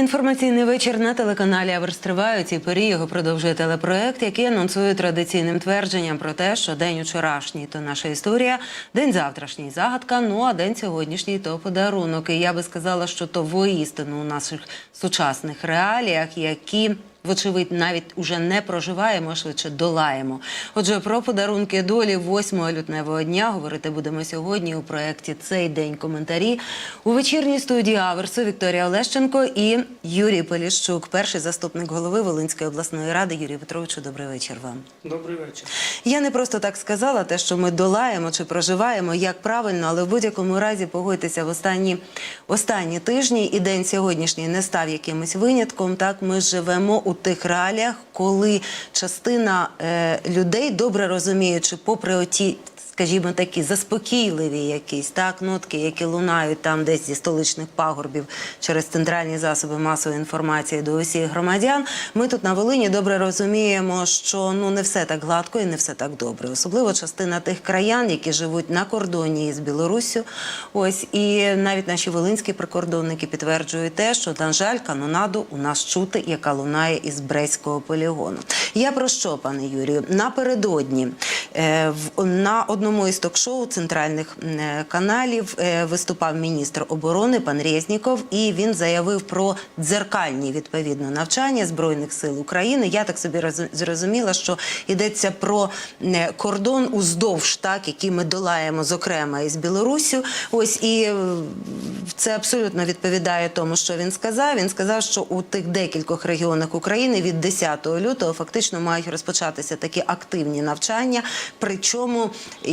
Інформаційний вечір на телеканалі Аверс триває. Цій порі його продовжує телепроект, який анонсує традиційним твердженням про те, що день учорашній то наша історія, день завтрашній загадка. Ну а день сьогоднішній то подарунок. І я би сказала, що то воістину у наших сучасних реаліях, які Вочевидь, навіть уже не проживаємо, а швидше долаємо. Отже, про подарунки долі 8 лютневого дня говорити будемо сьогодні у проєкті Цей день коментарі у вечірній студії Аверсу Вікторія Олещенко і Юрій Поліщук, перший заступник голови Волинської обласної ради. Юрій Петровичу, добрий вечір вам. Добрий вечір. Я не просто так сказала, те, що ми долаємо чи проживаємо, як правильно, але в будь-якому разі погодьтеся в останні, останні тижні і день сьогоднішній не став якимось винятком. Так ми живемо у тих реаліях, коли частина е, людей добре розуміючи, попри оті. Скажімо, такі заспокійливі якісь так нотки, які лунають там десь зі столичних пагорбів через центральні засоби масової інформації до усіх громадян. Ми тут на Волині добре розуміємо, що ну не все так гладко і не все так добре. Особливо частина тих краян, які живуть на кордоні із Білоруссю. Ось і навіть наші волинські прикордонники підтверджують те, що на жаль, канонаду у нас чути, яка лунає із Брестського полігону. Я про що, пане Юрію? Напередодні е, в на одному із ток-шоу центральних е, каналів е, виступав міністр оборони пан Резніков, і він заявив про дзеркальні відповідно навчання збройних сил України. Я так собі зрозуміла, що йдеться про е, кордон уздовж, так який ми долаємо, зокрема із Білоруссю. Ось і це абсолютно відповідає тому, що він сказав. Він сказав, що у тих декількох регіонах України від 10 лютого фактично мають розпочатися такі активні навчання, причому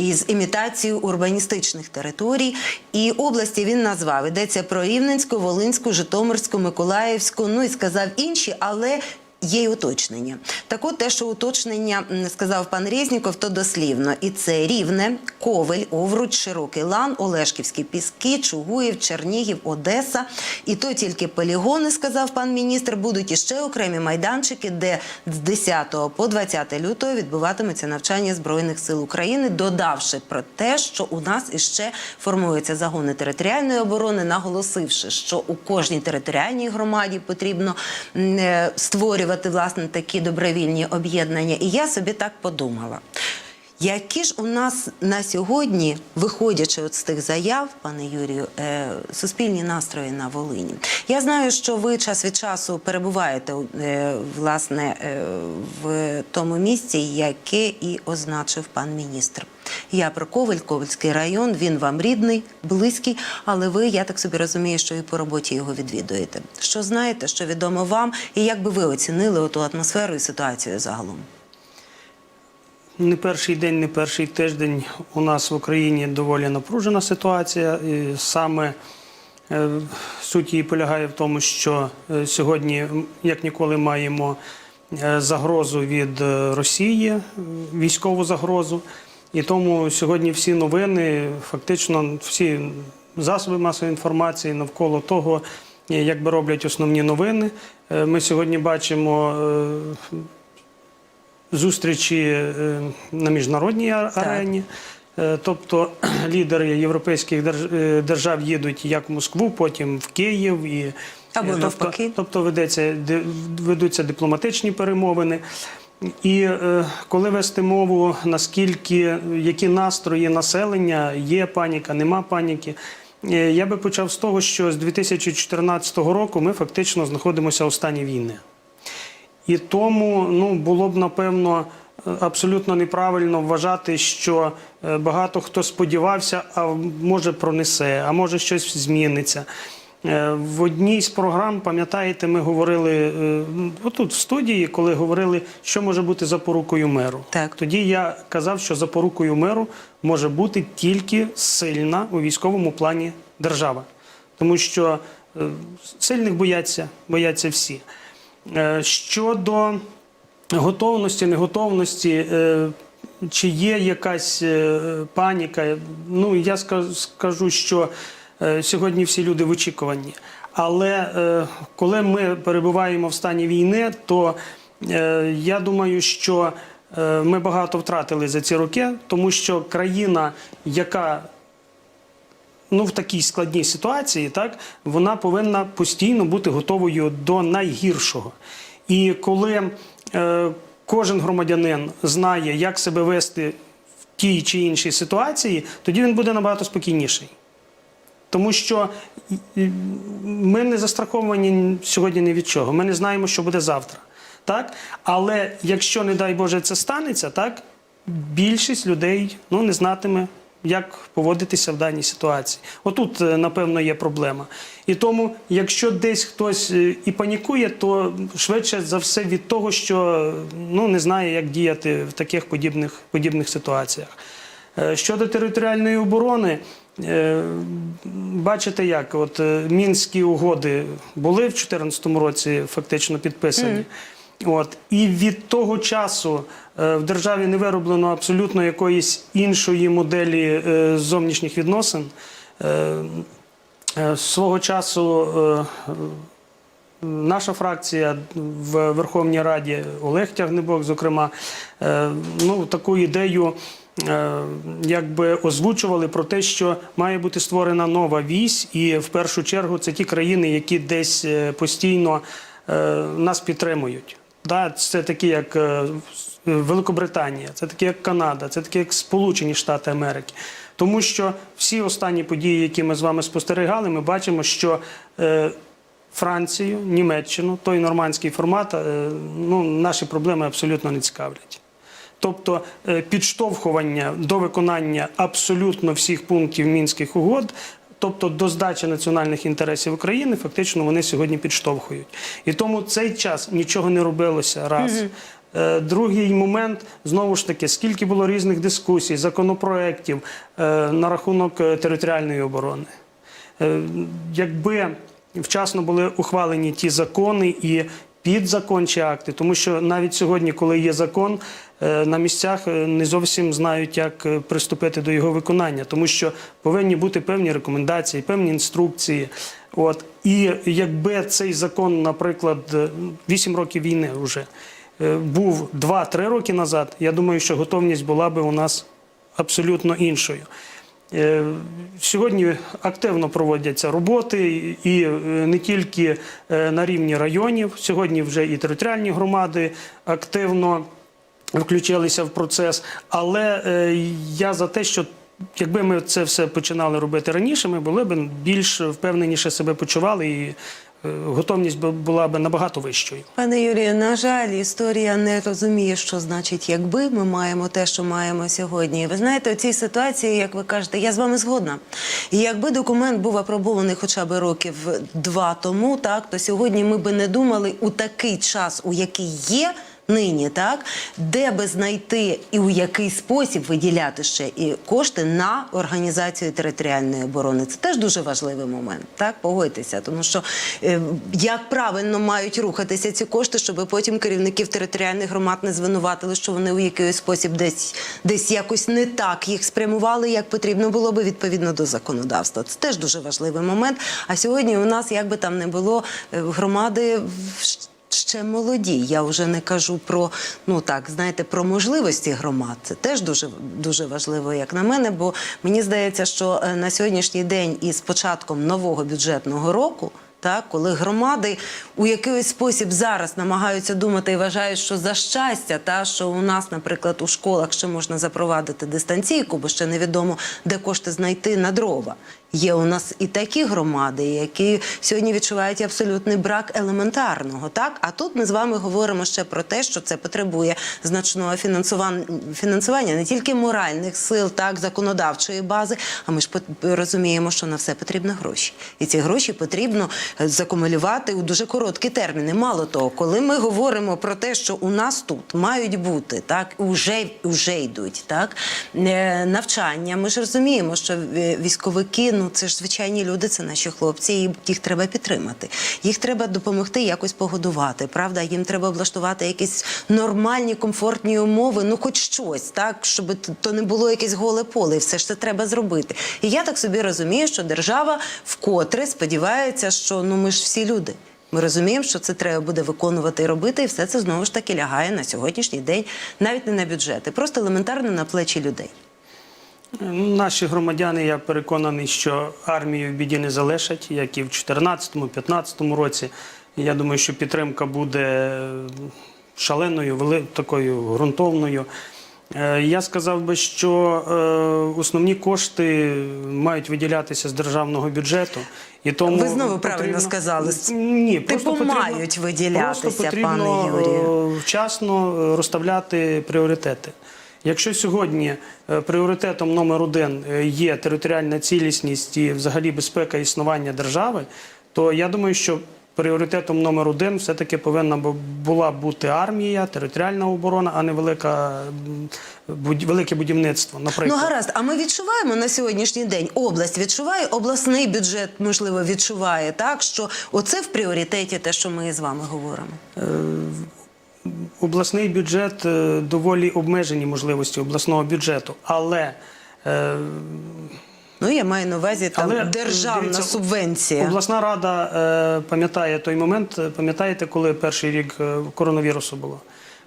із імітацією урбаністичних територій. І області він назвав йдеться про Рівненську, Волинську, Житомирську, Миколаївську. Ну і сказав інші, але. Є й уточнення. Так от те, що уточнення сказав пан Резніков, то дослівно. І це Рівне, Ковель, Овруч, Широкий Лан, Олешківські Піски, Чугуїв, Чернігів, Одеса. І то тільки полігони, сказав пан міністр, будуть іще окремі майданчики, де з 10 по 20 лютого відбуватиметься навчання Збройних сил України, додавши про те, що у нас іще формуються загони територіальної оборони, наголосивши, що у кожній територіальній громаді потрібно е, створювати власне такі добровільні об'єднання. І я собі так подумала. Які ж у нас на сьогодні, виходячи от з тих заяв, пане Юрію, е, суспільні настрої на Волині? Я знаю, що ви час від часу перебуваєте е, власне е, в тому місці, яке і означив пан міністр. Я про Ковель, Ковельський район. Він вам рідний, близький, але ви, я так собі розумію, що і по роботі його відвідуєте. Що знаєте, що відомо вам, і як би ви оцінили ту атмосферу і ситуацію загалом? Не перший день, не перший тиждень у нас в Україні доволі напружена ситуація. І саме е, суть її полягає в тому, що е, сьогодні, як ніколи, маємо е, загрозу від Росії, військову загрозу. І тому сьогодні всі новини, фактично всі засоби масової інформації навколо того, як би роблять основні новини. Ми сьогодні бачимо зустрічі е, на міжнародній арені. Е, Тобто лідери європейських е, держав їдуть як в Москву, потім в Київ і Або тобто, навпаки. тобто ведеться ведуться дипломатичні перемовини. І е, коли вести мову, наскільки які настрої населення, є паніка, нема паніки. е, Я би почав з того, що з 2014 року ми фактично знаходимося у стані війни. І тому ну, було б напевно е, абсолютно неправильно вважати, що е, багато хто сподівався, а може пронесе, а може щось зміниться. Е, В одній з програм, пам'ятаєте, ми говорили отут в студії, коли говорили, що може бути запорукою миру. Так. Тоді я казав, що запорукою миру може бути тільки сильна у військовому плані держава, тому що сильних бояться, бояться всі. Е, Щодо готовності, неготовності, е, чи є якась е, паніка, ну я скажу, що сьогодні всі люди в очікуванні. Але коли ми перебуваємо в стані війни, то я думаю, що ми багато втратили за ці роки, тому що країна, яка ну, в такій складній ситуації, так, вона повинна постійно бути готовою до найгіршого. І коли е, кожен громадянин знає, як себе вести в тій чи іншій ситуації, тоді він буде набагато спокійніший. Тому що ми не застраховані сьогодні ні від чого. Ми не знаємо, що буде завтра. Так? Але якщо, не дай Боже, це станеться, так, більшість людей ну, не знатиме, як поводитися в даній ситуації. Отут, е, напевно, є проблема. І тому, якщо десь хтось е, і панікує, то швидше за все від того, що ну, не знає, як діяти в таких подібних, подібних ситуаціях. Е, Щодо територіальної оборони, бачите, як от мінські угоди були в 2014 році фактично підписані. От і від того часу е, в державі не вироблено абсолютно якоїсь іншої моделі е, зовнішніх відносин. Е, Свого часу Наша фракція в Верховній Раді, Олег Тягнебок, зокрема, ну, таку ідею якби озвучували про те, що має бути створена нова вісь, і в першу чергу це ті країни, які десь постійно нас підтримують. Да, це такі, як е, Великобританія, це такі, як Канада, це такі, як Сполучені Штати Америки. Тому що всі останні події, які ми з вами спостерігали, ми бачимо, що е, Францію, Німеччину, той нормандський формат, е, ну, наші проблеми абсолютно не цікавлять. Тобто підштовхування до виконання абсолютно всіх пунктів мінських угод, тобто до здачі національних інтересів України, фактично вони сьогодні підштовхують. І тому цей час нічого не робилося раз. Е, Другий момент знову ж таки, скільки було різних дискусій, законопроєктів е, на рахунок е, територіальної оборони. Якби вчасно були ухвалені ті закони і підзакончі акти, тому що навіть сьогодні, коли є закон, на місцях е, не зовсім знають, як е, приступити до його виконання, тому що повинні бути певні рекомендації, певні інструкції. От і якби цей закон, наприклад, е, 8 років війни вже е, був 2-3 роки назад, я думаю, що готовність була би у нас абсолютно іншою. Е, Сьогодні активно проводяться роботи і е, не тільки е, на рівні районів. Сьогодні вже і територіальні громади активно включилися в процес. Але е, я за те, що якби ми це все починали робити раніше, ми були б більш впевненіше себе почували і е, готовність була б набагато вищою. Пане Юрію, на жаль, історія не розуміє, що значить, якби ми маємо те, що маємо сьогодні. Ви знаєте, у цій ситуації, як ви кажете, я з вами згодна. І якби документ був апробований хоча б років два тому, так то сьогодні ми би не думали у такий час, у який є. Нині так, де би знайти і у який спосіб виділяти ще і кошти на організацію територіальної оборони. Це теж дуже важливий момент. Так, погодьтеся, тому що е, як правильно мають рухатися ці кошти, щоб потім керівників територіальних громад не звинуватили, що вони у якийсь спосіб десь десь якось не так їх спрямували, як потрібно було би відповідно до законодавства. Це теж дуже важливий момент. А сьогодні у нас, як би там не було, е, громади ще молоді. Я вже не кажу про ну так, знаєте, про можливості громад. Це теж дуже дуже важливо, як на мене. Бо мені здається, що е, на сьогоднішній день із початком нового бюджетного року. Так, коли громади у якийсь спосіб зараз намагаються думати і вважають, що за щастя, та що у нас, наприклад, у школах ще можна запровадити дистанційку, бо ще невідомо, де кошти знайти на дрова. Є у нас і такі громади, які сьогодні відчувають абсолютний брак елементарного. Так, а тут ми з вами говоримо ще про те, що це потребує значного фінансуван- фінансування не тільки моральних сил, так законодавчої бази. А ми ж розуміємо, що на все потрібно гроші, і ці гроші потрібно закумулювати у дуже короткі терміни. Мало того, коли ми говоримо про те, що у нас тут мають бути так, уже, уже йдуть так е, навчання. Ми ж розуміємо, що е, військовики, ну це ж звичайні люди, це наші хлопці, і їх треба підтримати. Їх треба допомогти якось погодувати. Правда, їм треба облаштувати якісь нормальні, комфортні умови, ну хоч щось, так, щоб то не було якесь голе поле, і все ж це треба зробити. І я так собі розумію, що держава вкотре сподівається, що ну ми ж всі люди. Ми розуміємо, що це треба буде виконувати і робити, і все це знову ж таки лягає на сьогоднішній день, навіть не на бюджети, просто елементарно на плечі людей. Наші громадяни, я переконаний, що армію в біді не залишать, як і в 2014-2015 році. Я думаю, що підтримка буде шаленою, такою ґрунтовною. Е, Я сказав би, що е, основні кошти мають виділятися з державного бюджету. І тому Ви знову правильно сказали. Ні, просто Типу, потрібно, мають виділятися, просто потрібно, пане Юрію. е, вчасно розставляти пріоритети. Якщо сьогодні пріоритетом номер один є територіальна цілісність і взагалі безпека існування держави, то я думаю, що пріоритетом номер один все-таки повинна була бути армія, територіальна оборона, а не велика, будь- велике будівництво. Ну Наприклад. гаразд, а ми відчуваємо на сьогоднішній день область відчуває, обласний бюджет можливо відчуває так, що оце в пріоритеті те, що ми з вами говоримо. Обласний бюджет е, доволі обмежені можливості обласного бюджету, але е, Ну я маю на увазі там Але, державна дивіться, субвенція. Обласна рада е, пам'ятає той момент, е, пам'ятаєте, коли перший рік е, коронавірусу було?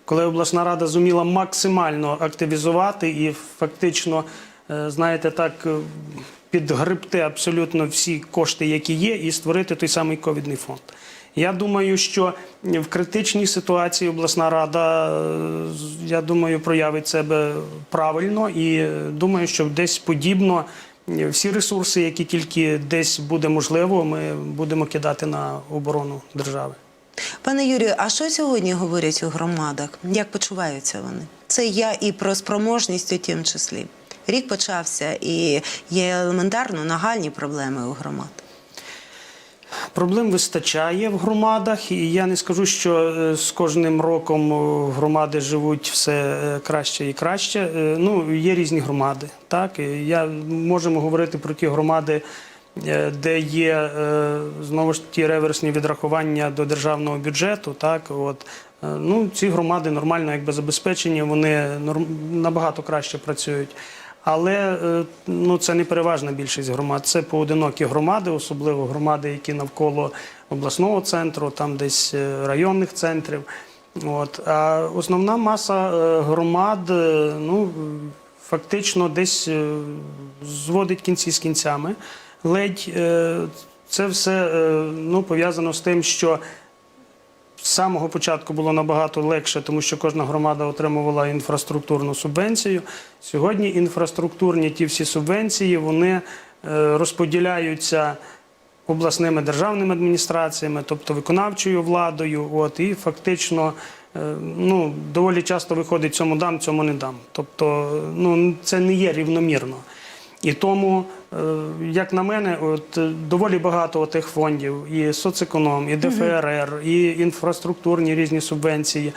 Коли обласна рада зуміла максимально активізувати і фактично, е, знаєте, так е, підгребти абсолютно всі кошти, які є, і створити той самий ковідний фонд. Я думаю, що в критичній ситуації обласна рада, е, я думаю, проявить себе правильно і е, думаю, що десь подібно е, всі ресурси, які тільки десь буде можливо, ми будемо кидати на оборону держави. Пане Юрію, а що сьогодні говорять у громадах? Як почуваються вони? Це я і про спроможність у тім числі. Рік почався і є елементарно нагальні проблеми у громад. Проблем вистачає в громадах, і я не скажу, що е, з кожним роком е, громади живуть все е, краще і краще. Ну, є різні громади. Так, я можемо говорити про ті громади, де є знову ж ті реверсні відрахування до державного бюджету. Так, от ну ці громади нормально якби забезпечені, вони набагато краще працюють. Але е, ну, це не переважна більшість громад. Це поодинокі громади, особливо громади, які навколо обласного центру, там десь е, районних центрів. От. А основна маса е, громад ну, фактично десь зводить кінці з кінцями. Ледь це все ну, пов'язано з тим, що з самого початку було набагато легше, тому що кожна громада отримувала інфраструктурну субвенцію. Сьогодні інфраструктурні ті всі субвенції вони е, розподіляються обласними державними адміністраціями, тобто виконавчою владою. От і фактично. е, Ну, доволі часто виходить цьому дам, цьому не дам. Тобто, ну це не є рівномірно. І тому, е, як на мене, от е, доволі багато тих фондів, і соцеконом, і ДФРР, і інфраструктурні різні субвенції.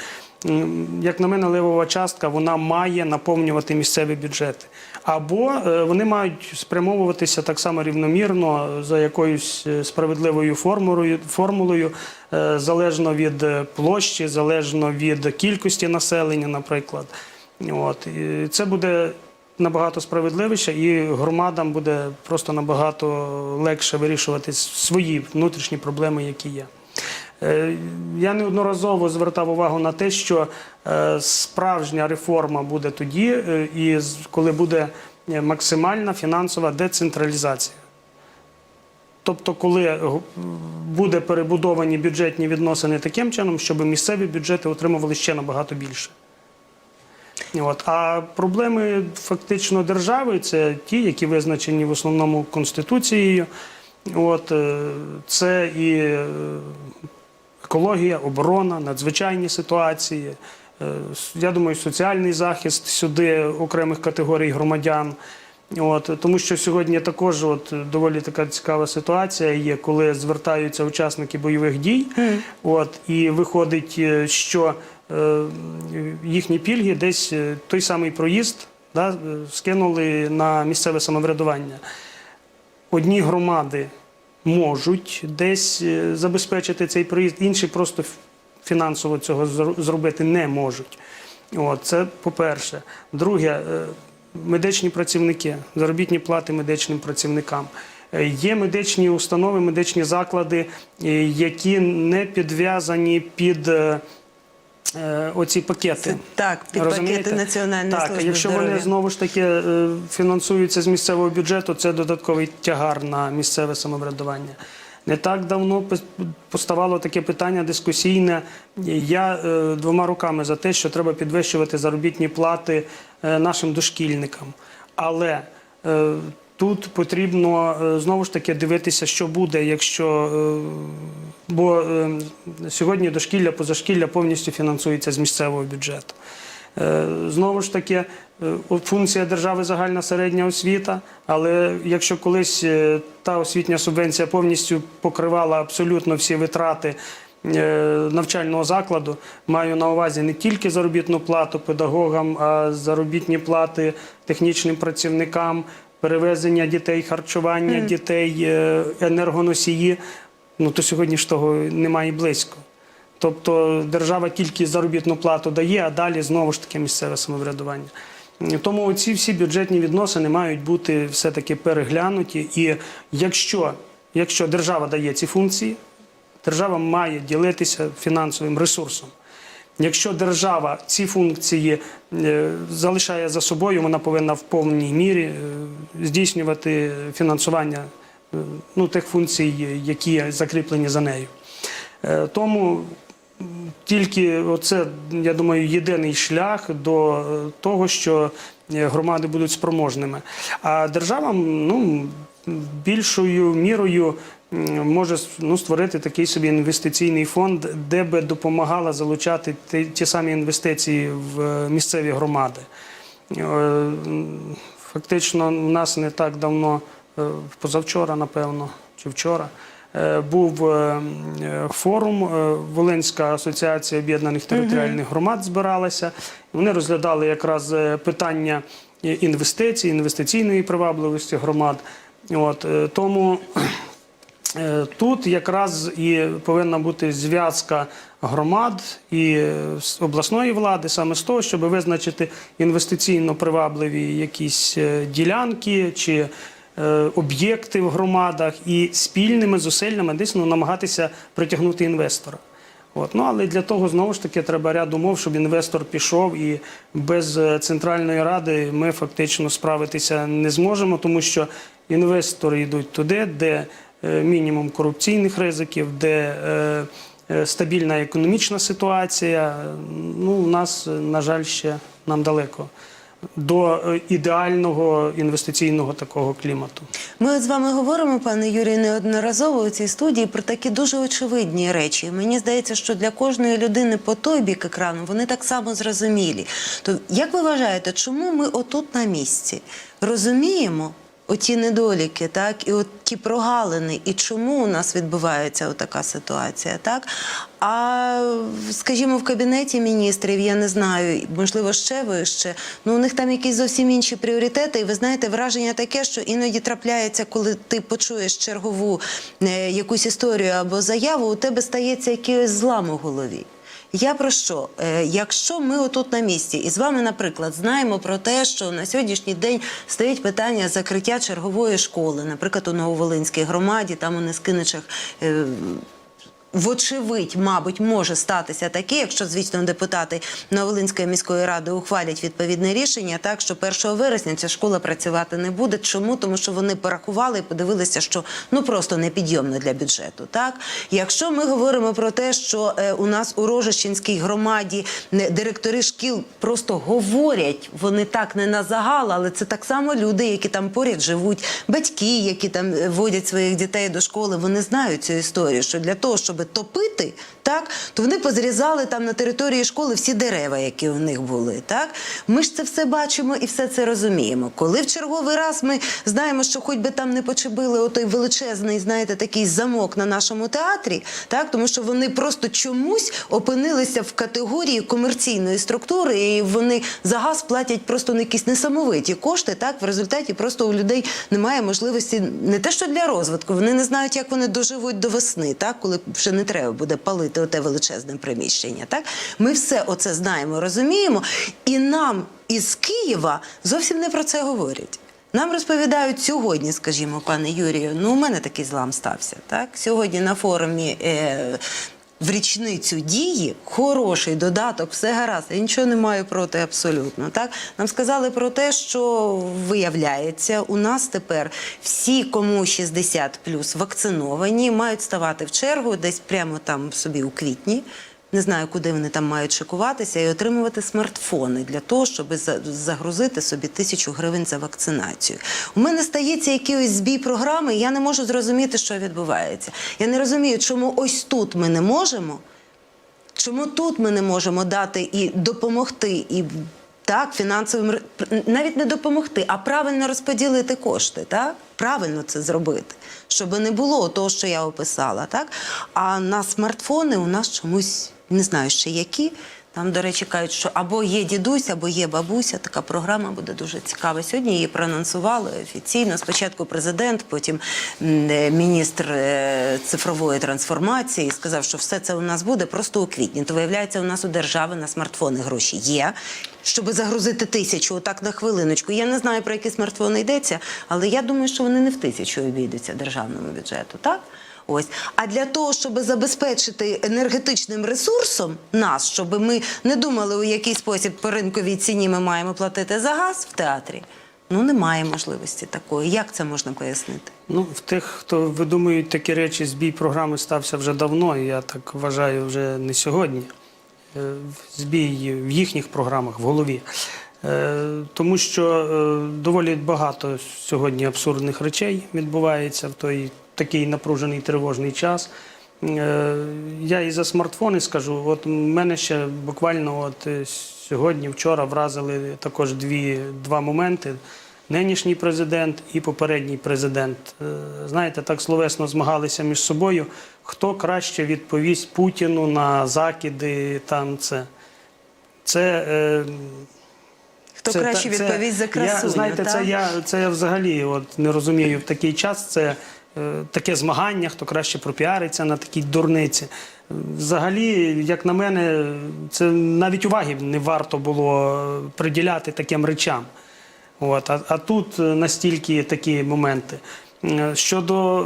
Як на мене, левова частка вона має наповнювати місцеві бюджети. Або е, вони мають спрямовуватися так само рівномірно за якоюсь справедливою формулою, формулою залежно від площі, залежно від кількості населення, наприклад. От. І це буде набагато справедливіше, і громадам буде просто набагато легше вирішувати свої внутрішні проблеми, які є. Е, Я неодноразово звертав увагу на те, що е, справжня реформа буде тоді, е, і коли буде максимальна фінансова децентралізація. Тобто, коли буде перебудовані бюджетні відносини таким чином, щоб місцеві бюджети отримували ще набагато більше. От. А проблеми фактично держави це ті, які визначені в основному Конституцією. От, е, це і е, екологія, оборона, надзвичайні ситуації. е, Я думаю, соціальний захист сюди окремих категорій громадян. От, тому що сьогодні також от, доволі така цікава ситуація є, коли звертаються учасники бойових дій, от, і виходить, що їхні пільги десь е, той самий проїзд да, е, скинули на місцеве самоврядування. Одні громади можуть десь е, забезпечити цей проїзд, інші просто фінансово цього зробити не можуть. От, це по-перше. Друге, е, медичні працівники, заробітні плати медичним працівникам. Е, Є медичні установи, медичні заклади, е, які не підв'язані під е, е, оці пакети. Так, під Розумієте? пакети Національної так, служби якщо здоров'я. вони знову ж таки е, фінансуються з місцевого бюджету, це додатковий тягар на місцеве самоврядування. Не так давно поставало таке питання дискусійне. Я е, двома руками за те, що треба підвищувати заробітні плати е, нашим дошкільникам. Але е, тут потрібно е, знову ж таки дивитися, що буде, якщо е, бо е, сьогодні дошкілля, позашкілля повністю фінансується з місцевого бюджету. Е, Знову ж таки, е, функція держави загальна середня освіта, але якщо колись е, та освітня субвенція повністю покривала абсолютно всі витрати навчального закладу, маю на увазі не тільки заробітну плату педагогам, а заробітні плати технічним працівникам, перевезення дітей, харчування дітей, е, енергоносії, ну то сьогодні ж того немає близько. Тобто держава тільки заробітну плату дає, а далі знову ж таки місцеве самоврядування. Тому ці всі бюджетні відносини мають бути все-таки переглянуті. І якщо, якщо держава дає ці функції, держава має ділитися фінансовим ресурсом. Якщо держава ці функції е, залишає за собою, вона повинна в повній мірі е, здійснювати фінансування ну, тих функцій, які закріплені за нею. Е, Тому тільки оце, я думаю, єдиний шлях до е, того, що е, громади будуть спроможними. А держава ну, більшою мірою може ну, створити такий собі інвестиційний фонд, де би допомагала залучати ті, ті самі інвестиції в е, місцеві громади. Е, Фактично, у нас не так давно, е, позавчора, напевно, чи вчора, е, був е, е, форум. е, Волинська асоціація об'єднаних територіальних громад збиралася. Вони розглядали якраз е, питання е, інвестицій, інвестиційної привабливості громад. От, е, тому Е, Тут якраз і повинна бути зв'язка громад і е, обласної влади саме з того, щоб визначити інвестиційно привабливі якісь е, ділянки чи е, об'єкти в громадах і спільними зусиллями дійсно намагатися притягнути інвестора. От. Ну, але для того знову ж таки треба ряд умов, щоб інвестор пішов, і без е, центральної ради ми фактично справитися не зможемо, тому що інвестори йдуть туди, де е, мінімум корупційних ризиків, де е, е, стабільна економічна ситуація. Ну, у нас, е, на жаль, ще нам далеко до е, ідеального інвестиційного такого клімату. Ми от з вами говоримо, пане Юрій, неодноразово у цій студії про такі дуже очевидні речі. Мені здається, що для кожної людини по той бік екрану вони так само зрозумілі. То як ви вважаєте, чому ми отут на місці розуміємо? Оті недоліки, так, і от ті прогалини, і чому у нас відбувається така ситуація, так? А скажімо, в кабінеті міністрів, я не знаю, можливо, ще вище. Ну у них там якісь зовсім інші пріоритети. І ви знаєте, враження таке, що іноді трапляється, коли ти почуєш чергову е, якусь історію або заяву, у тебе стається якийсь злам у голові. Я про що? Е, якщо ми отут на місці і з вами, наприклад, знаємо про те, що на сьогоднішній день стоїть питання закриття чергової школи, наприклад, у Нововолинській громаді, там у Нескиничах. Вочевидь, мабуть, може статися таке, якщо, звісно, депутати Новолинської міської ради ухвалять відповідне рішення, так що 1 вересня ця школа працювати не буде. Чому? Тому що вони порахували і подивилися, що ну просто непідйомно для бюджету. Так, якщо ми говоримо про те, що е, у нас у Рожищенській громаді не, директори шкіл просто говорять, вони так не на загал, але це так само люди, які там поряд живуть, батьки, які там е, водять своїх дітей до школи, вони знають цю історію, що для того, щоб топити, так, то вони позрізали там на території школи всі дерева, які у них були. Так? Ми ж це все бачимо і все це розуміємо. Коли в черговий раз ми знаємо, що хоч би там не почебили отой величезний, знаєте, такий замок на нашому театрі, так? тому що вони просто чомусь опинилися в категорії комерційної структури, і вони за газ платять просто на якісь несамовиті кошти. Так, в результаті просто у людей немає можливості не те, що для розвитку, вони не знають, як вони доживуть до весни, так, коли вже не треба буде палити оте величезне приміщення. Так, ми все оце знаємо, розуміємо, і нам із Києва зовсім не про це говорять. Нам розповідають сьогодні, скажімо, пане Юрію, ну у мене такий злам стався. Так? Сьогодні на форумі е, в річницю дії хороший додаток, все гаразд. Я нічого не маю проти абсолютно. Так нам сказали про те, що виявляється, у нас тепер всі, кому 60 плюс вакциновані, мають ставати в чергу десь прямо там собі у квітні. Не знаю, куди вони там мають шикуватися і отримувати смартфони для того, щоб за- загрузити собі тисячу гривень за вакцинацію. У мене стається якийсь збій програми, і я не можу зрозуміти, що відбувається. Я не розумію, чому ось тут ми не можемо. Чому тут ми не можемо дати і допомогти, і так, фінансовим навіть не допомогти, а правильно розподілити кошти, так? Правильно це зробити, щоб не було того, що я описала, так? А на смартфони у нас чомусь не знаю ще які. Там, до речі, кажуть, що або є дідусь, або є бабуся. Така програма буде дуже цікава. Сьогодні її проанонсували офіційно. Спочатку президент, потім е, міністр е, цифрової трансформації сказав, що все це у нас буде просто у квітні. То виявляється, у нас у держави на смартфони гроші є. Щоб загрузити тисячу, отак на хвилиночку. Я не знаю, про які смартфони йдеться, але я думаю, що вони не в тисячу обійдуться державному бюджету, так? Ось. А для того, щоб забезпечити енергетичним ресурсом нас, щоб ми не думали, у який спосіб по ринковій ціні ми маємо платити за газ в театрі, ну немає можливості такої. Як це можна пояснити? Ну, в тих, хто видумують такі речі, збій програми стався вже давно, я так вважаю, вже не сьогодні. Е, Збій в їхніх програмах в голові. Е, Тому що е, доволі багато сьогодні абсурдних речей відбувається в той такий напружений тривожний час. Е, Я і за смартфони скажу. От мене ще буквально от е, сьогодні, вчора вразили також дві, два моменти. Нинішній президент і попередній президент. Е, Знаєте, так словесно змагалися між собою. Хто краще відповість Путіну на закиди там це. Це е, Хто це краще це- відповість за красуню? Я, знаєте, так? це я, це я взагалі от, не розумію в такий час. Це таке змагання, хто краще пропіариться на такій дурниці. Взагалі, як на мене, це навіть уваги не варто було е, приділяти таким речам. От, а, а тут е, настільки такі моменти. Е, Щодо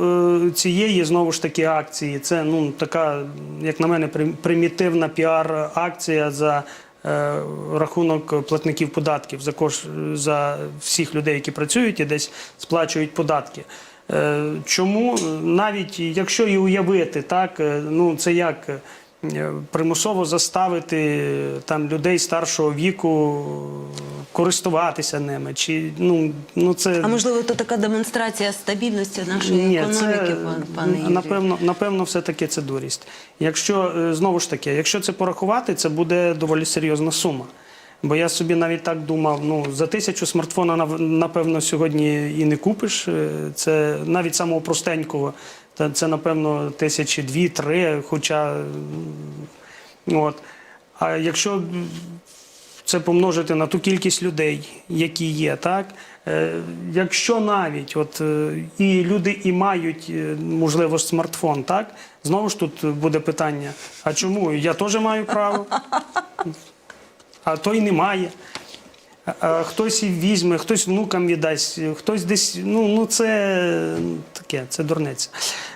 е, цієї знову ж таки акції, це ну така, як на мене, примітивна піар-акція за е, рахунок платників податків за кош за всіх людей, які працюють і десь сплачують податки. Е, Чому навіть якщо і уявити, так е, ну це як е, примусово заставити там людей старшого віку користуватися ними, чи ну ну це А можливо, то така демонстрація стабільності нашої ні, економіки, це пане Юрію? напевно, напевно, все таки це дурість. Якщо знову ж таки, якщо це порахувати, це буде доволі серйозна сума. Бо я собі навіть так думав: ну за тисячу смартфона напевно сьогодні і не купиш. Е, Це навіть самого простенького. Це напевно тисячі дві-три. Хоча от. А якщо це помножити на ту кількість людей, які є, так Е, якщо навіть от е, і люди і мають можливо смартфон, так знову ж тут буде питання: а чому я теж маю право? А той не має. А- А хтось і візьме, хтось внукам віддасть, хтось десь. Ну, ну це таке, це дурниця.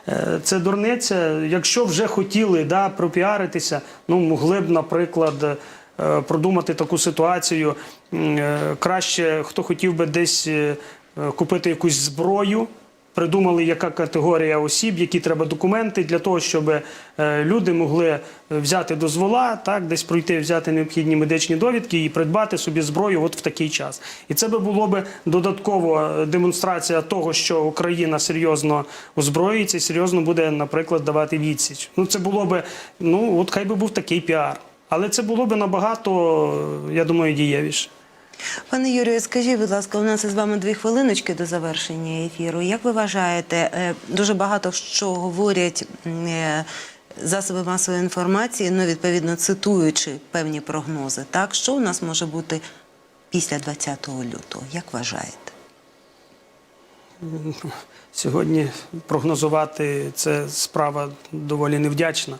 Е, Це дурниця. Якщо вже хотіли да, пропіаритися, ну могли б, наприклад, е, продумати таку ситуацію. Е, Краще, хто хотів би десь купити якусь зброю. Придумали, яка категорія осіб, які треба документи для того, щоб е, люди могли е, взяти дозвола, так десь пройти, взяти необхідні медичні довідки і придбати собі зброю от в такий час. І це би було би додаткова демонстрація того, що Україна серйозно озброюється і серйозно буде, наприклад, давати відсіч. Ну це було би, ну от хай би був такий піар. Але це було би набагато, я думаю, дієвіше. Пане Юрію, скажіть, будь ласка, у нас із вами дві хвилиночки до завершення ефіру. Як ви вважаєте, е, дуже багато що говорять е, засоби масової інформації, ну відповідно цитуючи певні прогнози, так що у нас може бути після 20 лютого? Як вважаєте? Сьогодні прогнозувати це справа доволі невдячна.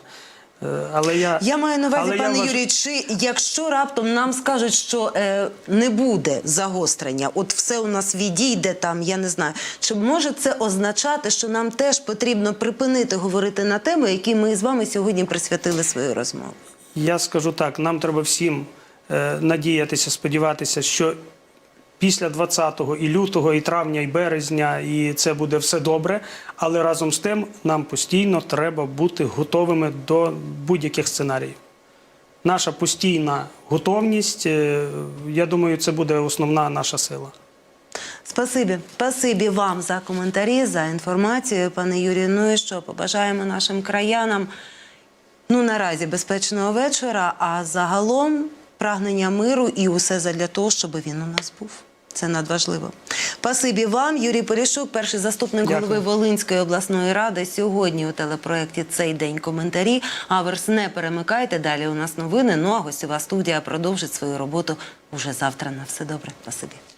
Е, Але я, Я маю на увазі, я пане вваж- Юрій, чи якщо раптом нам скажуть, що е, не буде загострення, от все у нас відійде там, я не знаю, чи може це означати, що нам теж потрібно припинити говорити на теми, які ми з вами сьогодні присвятили свою розмову? Я скажу так: нам треба всім е, надіятися, сподіватися, що після 20-го і лютого, і травня, і березня, і це буде все добре. Але разом з тим нам постійно треба бути готовими до будь-яких сценаріїв. Наша постійна готовність, е, я думаю, це буде основна наша сила. Спасибі, спасибі вам за коментарі, за інформацію, пане Юрію. Ну і що побажаємо нашим краянам. Ну наразі безпечного вечора. А загалом прагнення миру і усе задля того, щоб він у нас був. Це надважливо. Пасибі вам, Юрій Порішук, перший заступник Дякую. голови Волинської обласної ради. Сьогодні у телепроєкті цей день коментарі. Аверс не перемикайте. Далі у нас новини. Ну а гостьова студія продовжить свою роботу уже завтра. На все добре. Спасибі.